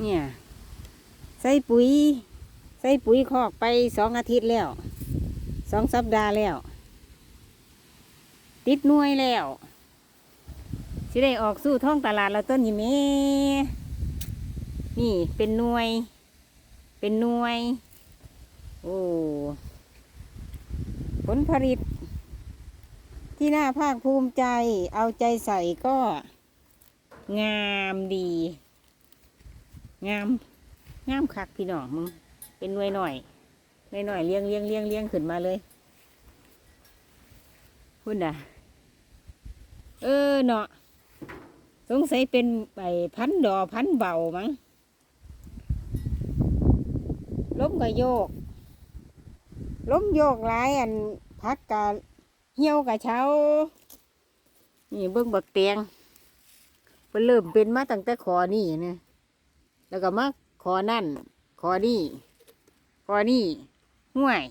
เนี่ย ใส่ปุ๋ย ใส่ปุ๋ยคอกไปสองอาทิตย์แล้วสองสัปดาห์แล้ว ติดหน่วยแล้วสิได้ออกสู่ท้องตลาดแล้วต้นยี่เมนี่เป็นหน่วย เป็นหน่วย โอ้ผลผลิต ที่น่าภาคภูมิใจเอาใจใส่ก็งามดี งามงามคักพี่น้องมึงเป็นหน่วยหน่อยหน่วยหน่อยเลี้ยงเลี้ยงเลี้ยงเลี้ยงขึ้นมาเลยพุ่นอะ เออเนาะสงสัยเป็นไอ้พันดอพันเบามั้งล้มก็โยกล้มโยกหลายอันพักกะเหี่ยวกะเช้า นี่เบิ่งบักเตียงเพิ่นเริ่มเป็นมาตั้งแต่ขอนี่นะ แล้วก็มาขอนั่น ขอนี่ ขอนี่ห่วย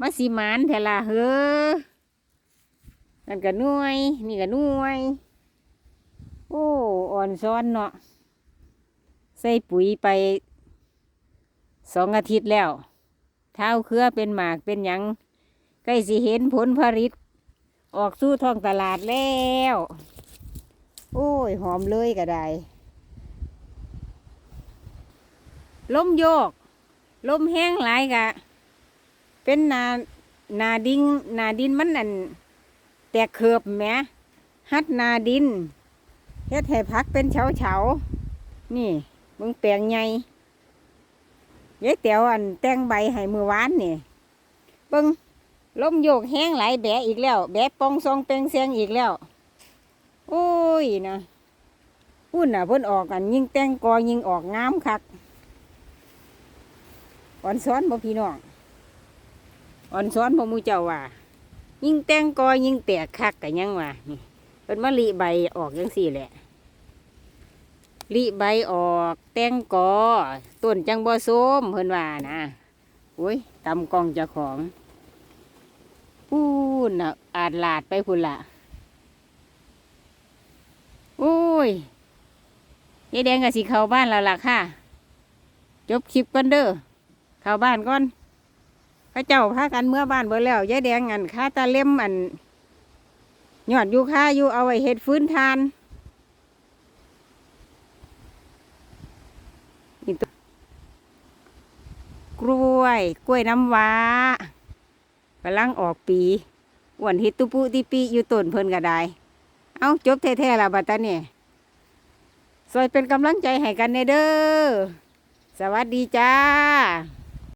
มาสีมานแทละเฮ้อนั่นก็น่วย นี่ก็น่วย โอ้อ่อนซ้อนเนาะ ใส่ปุ๋ยไปสองอาทิตย์แล้ว เท้าเครือเป็นหมากเป็นหยังใกล้สิเห็นผลผลิต ออกสู่ท้องตลาดแล้ว โอ้ย หอมเลยก็ได้ ลมโยก ลมแห้งหลายกะ เป็นนานาดิงนาดินมันอันแตกเขือบแหมฮัดนาดินเฮ็ดให้พักเป็นเฉาเฉานี่มึงแปลงใหญ่ยายเตียวอันแตงใบให้มือวานนี่เบิงลมโยกแห้งหลายแบะอีกแล้ว แบะปองซองเปงเสียงอีกแล้ว โอ้ยนะพุ่นน่ะเพิ่นออกกัน ยิ่งแตงกอยิ่งออกงามคัก อ่อนซ้อนบ่พี่น้องอ่อนซ้อนบ่มูเจ้าว่า ยิ่งแต่งกอยิ่งแตกคักกันยังว่านี่เป็นมะลิใบออกยังสี่แหละลิใบออกแตงกอต้นจังบ่ส้มเพิ่นว่านะโอ้ยตำกองเจ้าของพูนน่ะอาดลาดไปพุ่นละโอ้ยยายแดงกับสีเขาบ้านแล้วล่ะค่ะ จบคลิปกันเด้อ เข้าบ้านก่อนพระเจ้าพากันเมื่อบ้านเบิดแล้วยายแดงอันค้าตาเล่มอันยอดอยู่ค่าอยู่เอาไว้เห็ดฟื้นทานนี่ตัวกล้วย กล้วยน้ำว้ากำลังออกปีอ้วนฮิตตุปุติปีอยู่ต้นเพิ่นก็ได้ เอาจบแท้ๆและบัดตาเนี่ยซอยเป็นกำลังใจให้กันเนเด้อ สวัสดีจ้า